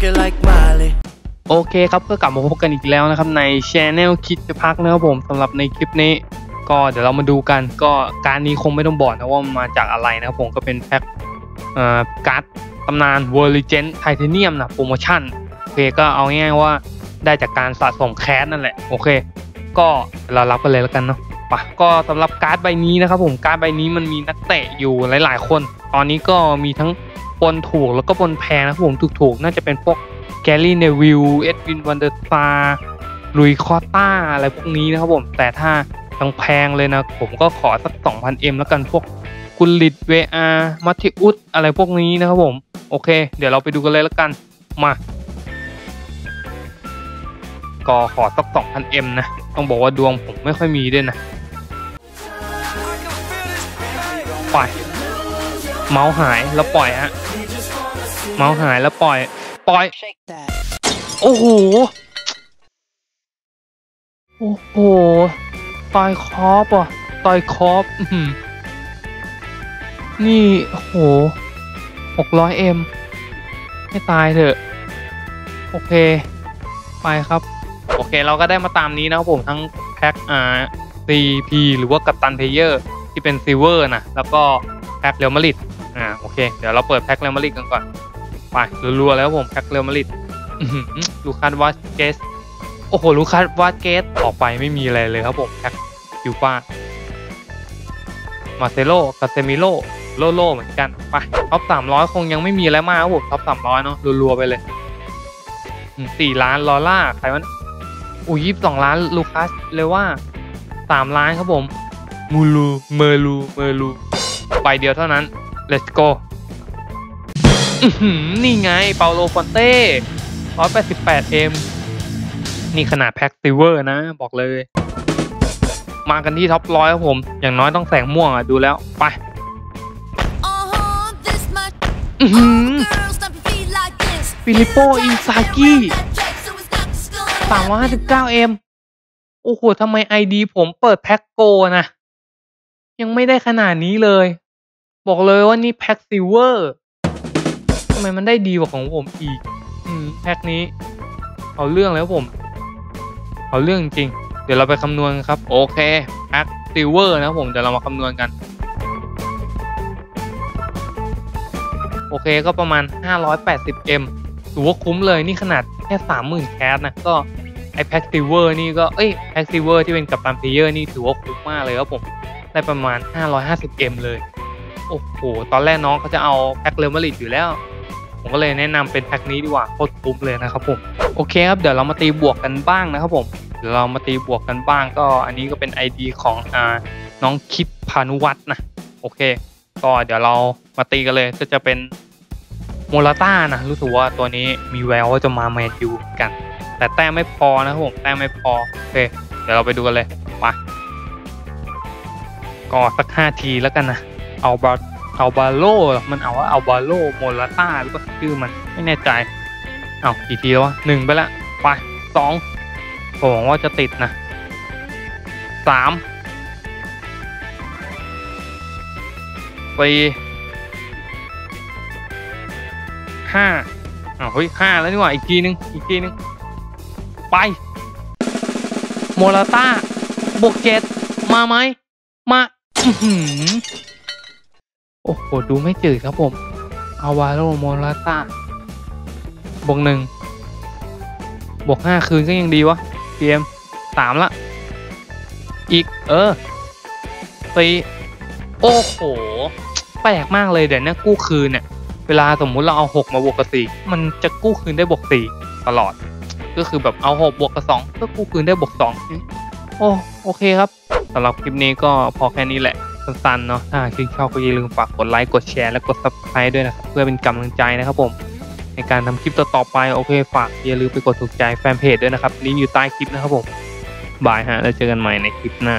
Twerking like Miley. โอเคครับก็กลับมาพบกันอีกแล้วนะครับในช anel คิดจะพักนะครับผมสำหรับในคลิปนี้ ก็เดี๋ยวเรามาดูกันก็การนี้คงไม่ต้องบอกนะว่ามันมาจากอะไรนะครับผมก็เป็นแพ็คการ์ดตำนาน w o r l e g e n d Titanium นะโปรโมชั่นโอเคก็เอาง่ายๆว่าได้จากการสะสมแคสนั่นแหละโอเค ก็เรารับกันเลยแล้วกันเนาะปะก็สำหรับการ์ดใบนี้นะครับผมการ์ดใบนี้มันมีนักเตะอยู่หลาย ๆ คน ตอนนี้ก็มีทั้ง ปนถูกแล้วก็ปนแพงนะผมถูกๆ น่าจะเป็นพวกแกลลี่เนวิลเอ็ดวินวันเดอร์ซาลุยคอต้าอะไรพวกนี้นะครับผม แต่ถ้าแพงเลยนะ ผมก็ขอสัก 2,000M แล้วกันพวกกุลิตเวอามัติอุสอะไรพวกนี้นะครับผม โอเค เดี๋ยวเราไปดูกันเลยแล้วกัน มา ก็ขอสัก 2,000M นะ ต้องบอกว่าดวงผมไม่ค่อยมีด้วยนะปล่อยเมาส์หายแล้วปล่อยฮะ เมาส์หายแล้วปล่อย ปล่อย Shake that. โอ้โห โอ้โห ต่อยคอปอะ ต่อยคอปอื้อหือนี่โอ้โหหกร้อยเอ็มให้ตายเถอะ โอเค ไปครับ โอเค เราก็ได้มาตามนี้นะครับผมทั้งแพ็คอ่า CP หรือว่ากัปตันเพเยอร์ที่เป็นซิลเวอร์นะ แล้วก็แพ็คเรอัลมาดริดอ่า โอเค เดี๋ยวเราเปิดแพ็คเรอัลมาดริดกันก่อน ไปรัวๆแล้วผมแพ็คเรอัลมาดริดลูคัสวาสเกสโอ้โหลูคัสวาสเกสออกไปไม่มีอะไรเลยครับผมแพ็คคิวป้ามาเซโลคาเซมิโลโลโลเหมือนกันไปท็อปสามร้อยคงยังไม่มีอะไรมากครับผมท็อปสามร้อยเนาะรัวๆไปเลยสี่ล้านลอล่าใครมันอุ้ยยี่สิบสองล้านลูคัสเลยว่าสามล้านครับผมมูลูเมอร์ลูเมอร์ลูใบเดียวเท่านั้น let's go นี่ไงเปาโลฟอนเต้ 188M นี่ขนาดแพ็คซิเวอร์นะ บอกเลย มากันที่ท็อปร้อยครับผม อย่างน้อยต้องแสงม่วงอะ ดูแล้ว ไป Uh-huh, this much. อื้อหือ Girls, stomp your feet like this. ฟิลิปโปอินซากิ 359M โอ้โหทำไมไอดีผมเปิดแพ็คโกนะ ยังไม่ได้ขนาดนี้เลย บอกเลยว่านี่แพ็คซิเวอร์ำไมมันได้ดีกว่าของผมอีก อืมแพ็คนี้ เอาเรื่องแล้วผม เอาเรื่องจริง เดี๋ยวเราไปคำนวณกันครับ โอเคแพ็คซิลเวอร์นะครับผมเดี๋ยวเรามาคำนวณกัน โอเคก็ประมาณ 580M ถือว่าคุ้มเลยนี่ขนาดแค่ 30,000 แคสนะก็ไอแพ็คซิลเวอร์นี่ก็ เอ้ยแพ็คซิลเวอร์ที่เป็นกัปตันเพลเยอร์นี่ถือว่าคุ้มมากเลยครับผมได้ประมาณ 550M เลย โอ้โห ตอนแรกน้องเขาจะเอาแพ็คเรอัลมาดริดอยู่แล้ว ผมก็เลยแนะนำเป็นแพ็คนี้ดีกว่าโคตรคุ้มเลยนะครับผมโอเคครับเดี๋ยวเรามาตีบวกกันบ้างนะครับผมเดี๋ยวเรามาตีบวกกันบ้างก็อันนี้ก็เป็น ID ของอ่าน้องคิดพานุวัฒน์นะโอเค ก็เดี๋ยวเรามาตีกันเลยก็จะเป็นโมลาต้านะรู้สึกว่าตัวนี้มีแววว่าจะมาแมนยูกัน แต่แต้มไม่พอนะครับผมแต้มไม่พอโอเค เดี๋ยวเราไปดูกันเลยไปก็สักห้าทีแล้วกันนะเอาบาเอาบาโลมันเอาว่าเอาบาโลโมลาต้าหรือว่าชื่อมันไม่แน่ใจ เอากี่ทีแล้ววะหนึ่งไปละไปสองผมหวังว่าจะติดนะสามสี่ห้าอ้าวเฮ้ยห้าแล้วนี่หว่าอีกทีนึงอีกทีนึงไป โมลาต้าบวกเจ็ดมาไหมมาอื้อหือ โอ้โห ดูไม่จืดครับผมเอาวาโลโมลาต้าบวกหนึ่งบวกห้าคืนก็ยังดีวะเกมสามละ อีก เออสี่โอ้โห แปลกมากเลยเดี๋ยวนี้กู้คืนเนี่ย เวลาสมมุติเราเอาหกมาบวกกับสี่มันจะกู้คืนได้บวกสี่ตลอด ก็คือแบบเอาหกบวกกับสองก็กู้คืนได้บวกสองโอ้โอเคครับสำหรับคลิปนี้ก็พอแค่นี้แหละ สั้นๆเนาะถ้าชื่นชอบก็อย่าลืมฝากกดไลค์กดแชร์และกด subscribe ด้วยนะครับเพื่อเป็นกำลังใจนะครับผม ในการทำคลิปต่อๆไปโอเคฝากอย่าลืมไปกดถูกใจแฟนเพจด้วยนะครับลิงก์อยู่ใต้คลิปนะครับผมบายฮะแล้วเจอกันใหม่ในคลิปหน้า